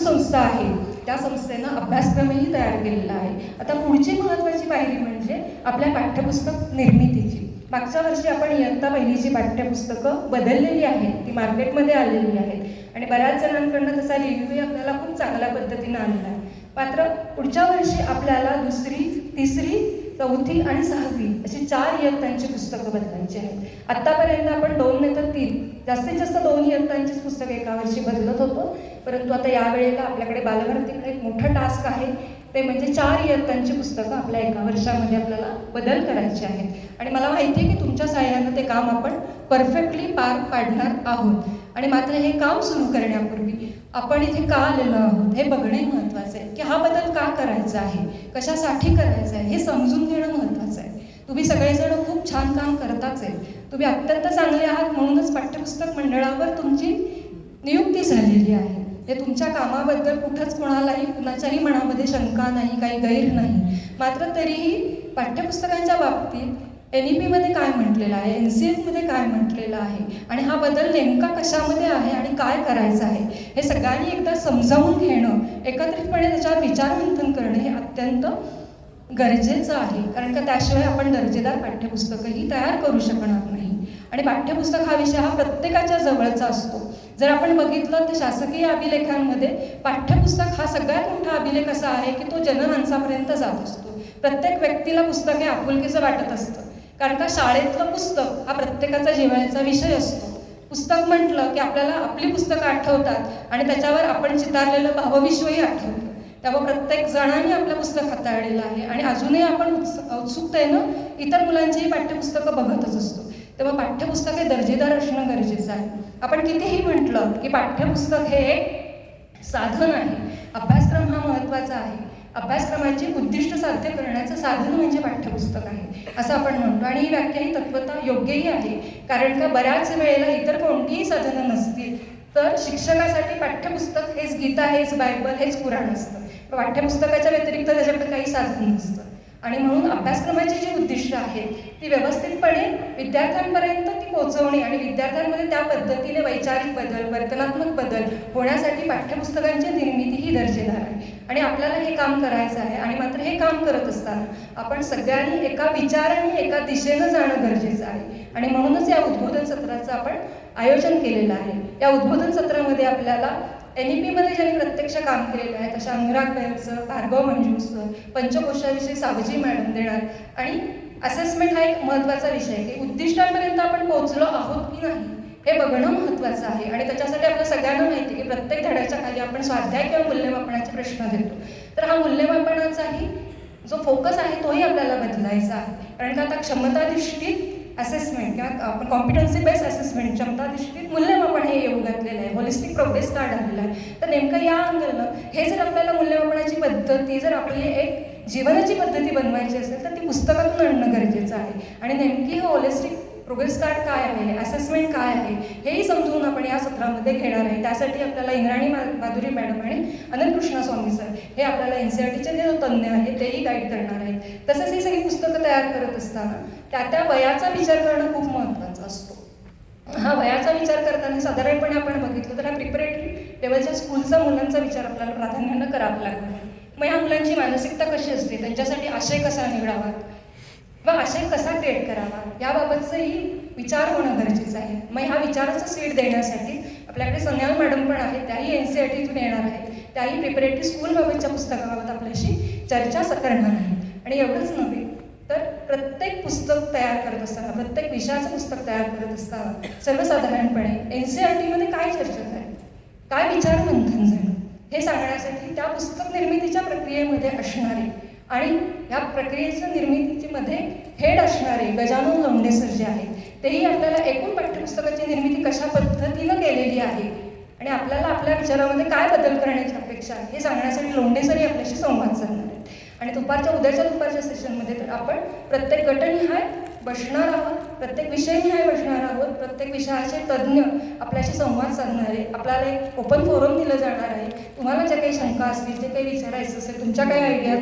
संस्था आहे. त्या संस्थेनं अभ्यासक्रमही तयार केलेला आहे. आता पुढची महत्त्वाची पायरी म्हणजे आपल्या पाठ्यपुस्तक निर्मितीची. मागच्या वर्षी आपण इयत्ता पहिलीची पाठ्यपुस्तकं बदललेली आहेत. ती मार्केटमध्ये आलेली आहेत. आणि बऱ्याच जणांकडनं तसा रिव्ह्यूही आपल्याला खूप चांगल्या पद्धतीनं आलेला आहे. मात्र पुढच्या वर्षी आपल्याला दुसरी तिसरी चौथी आणि सहावी अशी चार इयत्तांची पुस्तकं बदलायची आहेत. आत्तापर्यंत आपण दोन नाही तर तीन जास्तीत जास्त दोन इयत्तांचीच पुस्तकं एका वर्षी बदलत होतो. परंतु आता यावेळेला आपल्याकडे बालभारतीकडे एक मोठं टास्क आहे. ते म्हणजे चार इयत्तांची पुस्तकं आपल्या एका वर्षामध्ये आपल्याला बदल करायचे आहेत. आणि मला माहिती आहे की तुमच्या सहाय्यानं ते काम आपण परफेक्टली पार पाडणार आहोत. आणि मात्र हे काम सुरू करण्यापूर्वी आपण इथे का आलेलो आहोत हे बघणे महत्त्वाचं आहे. की हा बदल का करायचा आहे? कशासाठी करायचा आहे? हे समजून घेणं महत्त्वाचं आहे. तुम्ही सगळेजण खूप छान काम करताच आहे. तुम्ही अत्यंत चांगले आहात म्हणूनच पाठ्यपुस्तक मंडळावर तुमची नियुक्ती झालेली आहे. हे तुमच्या कामाबद्दल कुठंच कोणालाही कुणाच्याही मनामध्ये शंका नाही काही गैर नाही. मात्र तरीही पाठ्यपुस्तकांच्या बाबतीत एन ई पीमध्ये काय म्हटलेलं आहे? एन सी एफमध्ये काय म्हटलेलं आहे? आणि हा बदल नेमका कशामध्ये आहे आणि काय करायचं आहे? हे सगळ्यांनी एकदा समजावून घेणं एकत्रितपणे त्याच्यावर विचारमंथन करणं हे अत्यंत गरजेचं आहे. कारण का त्याशिवाय आपण दर्जेदार पाठ्यपुस्तकंही तयार करू शकणार नाही. आणि पाठ्यपुस्तक हा विषय हा प्रत्येकाच्या जवळचा असतो. जर आपण बघितलं तर शासकीय अभिलेखांमध्ये पाठ्यपुस्तक हा सगळ्यात मोठा अभिलेख असा आहे की तो जनमानसापर्यंत जात असतो. प्रत्येक व्यक्तीला पुस्तक हे आपुलकीचं वाटत असतं. कारण का शाळेतलं पुस्तक हा प्रत्येकाचा जिव्हाळ्याचा विषय असतो. पुस्तक म्हटलं की आपल्याला आपली पुस्तकं आठवतात आणि त्याच्यावर आपण चितारलेलं भावविश्वही आठवतं. त्यामुळे प्रत्येक जणांनी आपलं पुस्तक हाताळलेलं आहे आणि अजूनही आपण उत्स उत्सुकतेनं इतर मुलांचीही पाठ्यपुस्तकं बघतच असतो. तेव्हा पाठ्यपुस्तक हे दर्जेदार असणं गरजेचं आहे. आपण कितीही म्हटलं की पाठ्यपुस्तक हे एक साधन आहे. अभ्यासक्रम हा महत्त्वाचा आहे. अभ्यासक्रमांची उद्दिष्ट साध्य करण्याचं साधन म्हणजे पाठ्यपुस्तक आहे असं आपण म्हणतो. आणि ही व्याख्या ही तत्वता योग्यही आहे कारण का बऱ्याच वेळेला इतर कोणतीही साधनं नसतील तर शिक्षकासाठी पाठ्यपुस्तक हेच गीता हेच बायबल हेच कुराण असतं. पाठ्यपुस्तकाच्या व्यतिरिक्त त्याच्याकडे काही साधन नसतं. आणि म्हणून अभ्यासक्रमाची जी उद्दिष्ट आहेत ती व्यवस्थितपणे विद्यार्थ्यांपर्यंत ती पोहोचवणे आणि विद्यार्थ्यांमध्ये त्या पद्धतीने वैचारिक बदल वर्तनात्मक बदल होण्यासाठी पाठ्यपुस्तकांची निर्मिती ही दर्जेदार आहे. आणि आपल्याला हे काम करायचं आहे आणि मात्र हे काम करत असताना आपण सगळ्यांनी एका विचाराने एका दिशेनं जाणं गरजेचं आहे. आणि म्हणूनच या उद्बोधन सत्राचं आपण आयोजन केलेलं आहे. या उद्बोधन सत्रामध्ये आपल्याला एन ई पीमध्ये ज्यांनी प्रत्यक्ष काम केलेलं आहे तशा अनुराग बेरचं भार्गव मंजूसचं पंचकोशाविषयी सावजी मॅडम देणार आणि असेसमेंट हा एक महत्त्वाचा विषय आहे की उद्दिष्टांपर्यंत आपण पोहोचलो आहोत की नाही हे बघणं महत्त्वाचं आहे. आणि त्याच्यासाठी आपल्या सगळ्यांना माहिती आहे की प्रत्येक धड्याच्या खाली आपण स्वाध्याय किंवा मूल्यमापनाचे प्रश्न देतो तर हा मूल्यमापनाचाही जो फोकस आहे तोही आपल्याला बदलायचा आहे. कारण का आता क्षमताधिष्ठित असेसमेंट किंवा आपण कॉम्पिटन्सी बेस्ड असेसमेंट क्षमताधिष्ठित मूल्यमापन हे येऊ घातलेलं आहे. होलिस्टिक प्रोग्रेस कार्ड आलेलं आहे. तर नेमकं या अंगानं हे जर आपल्याला मूल्यमापनाची पद्धती जर आपली एक जीवनाची पद्धती बनवायची असेल तर ती पुस्तकातून आणणं गरजेचं आहे. आणि नेमकी हे होलिस्टिक प्रोग्रेस कार्ड काय आहे? असेसमेंट काय आहे? हेही समजून आपण या सत्रामध्ये घेणार आहे. त्यासाठी आपल्याला इंद्राणी मा माधुरी मॅडम आणि अनंत कृष्णा स्वामी सर हे आपल्याला एन सी आर टीचे जे तज्ज्ञ आहेत तेही गाईड करणार आहेत. तसंच ही सगळी पुस्तकं तयार करत असताना त्या त्या वयाचा विचार करणं खूप महत्त्वाचा असतो. हा वयाचा विचार करताना साधारणपणे आपण बघितलं तर हा प्रिपरेटरी लेवलच्या स्कूलचा मुलांचा विचार आपल्याला प्राधान्यानं करावा लागला मग ह्या मुलांची मानसिकता कशी असते? त्यांच्यासाठी आशय कसा निवडावा? किंवा आशय कसा क्रिएट करावा? याबाबतचाही विचार होणं गरजेचं आहे. मग ह्या विचाराचं सीट देण्यासाठी आपल्याकडे सन्याल मॅडम पण आहेत. त्याही एन सी आय टीतून येणार आहेत. त्याही प्रिपरेटरी स्कूलबाबतच्या पुस्तकाबाबत आपल्याशी चर्चा स- करणार आहेत. आणि एवढंच नव्हे तर प्रत्येक पुस्तक तयार करत असताना प्रत्येक विषयाचं पुस्तक तयार करत असताना सर्वसाधारणपणे एन सी आर टीमध्ये काय चर्चा आहे काय विचार मंथन झालं? हे सांगण्यासाठी त्या पुस्तक निर्मितीच्या प्रक्रियेमध्ये असणारे आणि या प्रक्रियेच्या निर्मितीमध्ये हेड असणारे गजानन लोंढे सर जे आहेत तेही आपल्याला एकूण पाठ्यपुस्तकाची निर्मिती कशा पद्धतीनं केलेली आहे आणि आपल्याला आपल्या विचारामध्ये काय बदल करण्याची अपेक्षा आहे हे सांगण्यासाठी लोंढे सरही आपल्याशी संवाद साधणार आहेत. आणि दुपारच्या उद्याच्या दुपारच्या सेशनमध्ये तर आपण प्रत्येक गटनिहाय बसणार आहोत प्रत्येक विषयनिहाय बसणार आहोत प्रत्येक विषयाचे तज्ज्ञ आपल्याशी संवाद साधणारे आपल्याला एक ओपन फोरम दिलं जाणार आहे. तुम्हाला ज्या काही शंका असतील जे काही विचारायचं असेल तुमच्या काही आयडिया